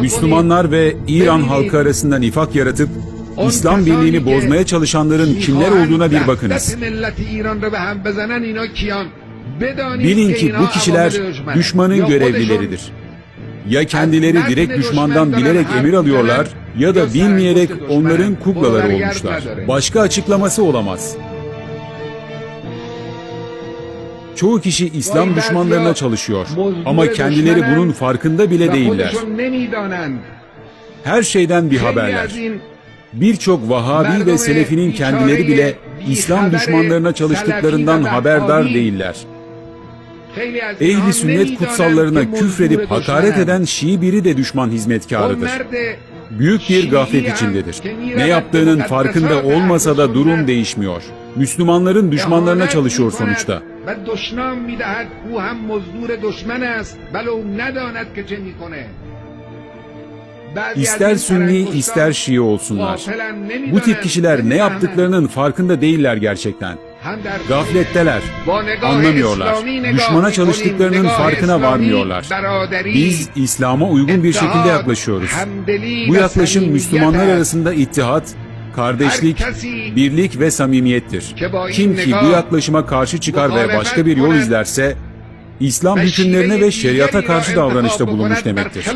Müslümanlar ve İran halkı arasında nifak yaratıp İslam birliğini bozmaya çalışanların kimler olduğuna bir bakınız. Bilin ki bu kişiler düşmanın görevlileridir. Ya kendileri direkt düşmandan bilerek emir alıyorlar ya da bilmeyerek onların kuklaları olmuşlar. Başka açıklaması olamaz. Çoğu kişi İslam düşmanlarına çalışıyor ama kendileri bunun farkında bile değiller. Her şeyden bir haberler. Birçok Vahabi ve Selefinin kendileri bile İslam düşmanlarına çalıştıklarından haberdar değiller. Ehli sünnet kutsallarına küfredip hakaret eden Şii biri de düşman hizmetkarıdır. Büyük bir gaflet içindedir. Ne yaptığının farkında olmasa da durum değişmiyor. Müslümanların düşmanlarına çalışıyor sonuçta. و دشنام میدهد او هم مزدور دشمن است بل او نداند که چه میکنه İster Sünni ister Şii olsunlar. Bu tip kişiler ne yaptıklarının farkında değiller gerçekten. Gafletteler, anlamıyorlar. Düşmana çalıştıklarının farkına varmıyorlar. Biz İslam'a uygun bir şekilde yaklaşıyoruz. Bu yaklaşım Müslümanlar arasında ittihat, kardeşlik, birlik ve samimiyettir. Kim ki bu yaklaşıma karşı çıkar ve başka bir yol izlerse, İslam hükümlerine ve şeriata karşı davranışta bulunmuş demektir.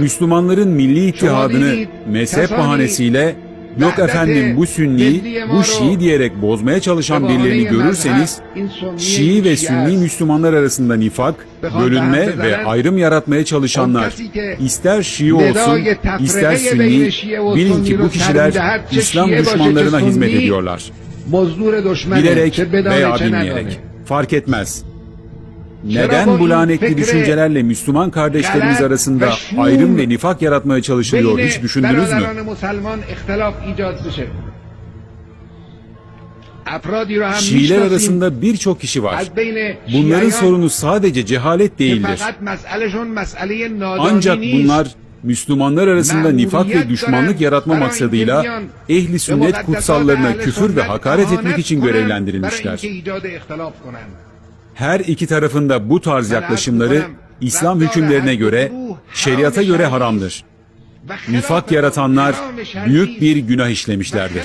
Müslümanların milli ittihadını mezhep bahanesiyle yok efendim bu Sünni, bu Şii diyerek bozmaya çalışan birilerini görürseniz Şii ve Sünni Müslümanlar arasında nifak, bölünme ve ayrım yaratmaya çalışanlar. İster Şii olsun ister Sünni bilin ki bu kişiler İslam düşmanlarına hizmet ediyorlar. Bilerek veya bilmeyerek. fark etmez. Neden bu lanetli düşüncelerle Müslüman kardeşlerimiz arasında ayrım ve nifak yaratmaya çalışılıyor hiç düşündünüz mü? Şiiler arasında birçok kişi var. Bunların sorunu sadece cehalet değildir. Ancak bunlar Müslümanlar arasında nifak ve düşmanlık yaratma maksadıyla ehli sünnet kutsallarına küfür ve hakaret etmek için görevlendirilmişler. Her iki tarafında bu tarz yaklaşımları İslam hükümlerine göre, şeriata göre haramdır. Nifak yaratanlar büyük bir günah işlemişlerdir.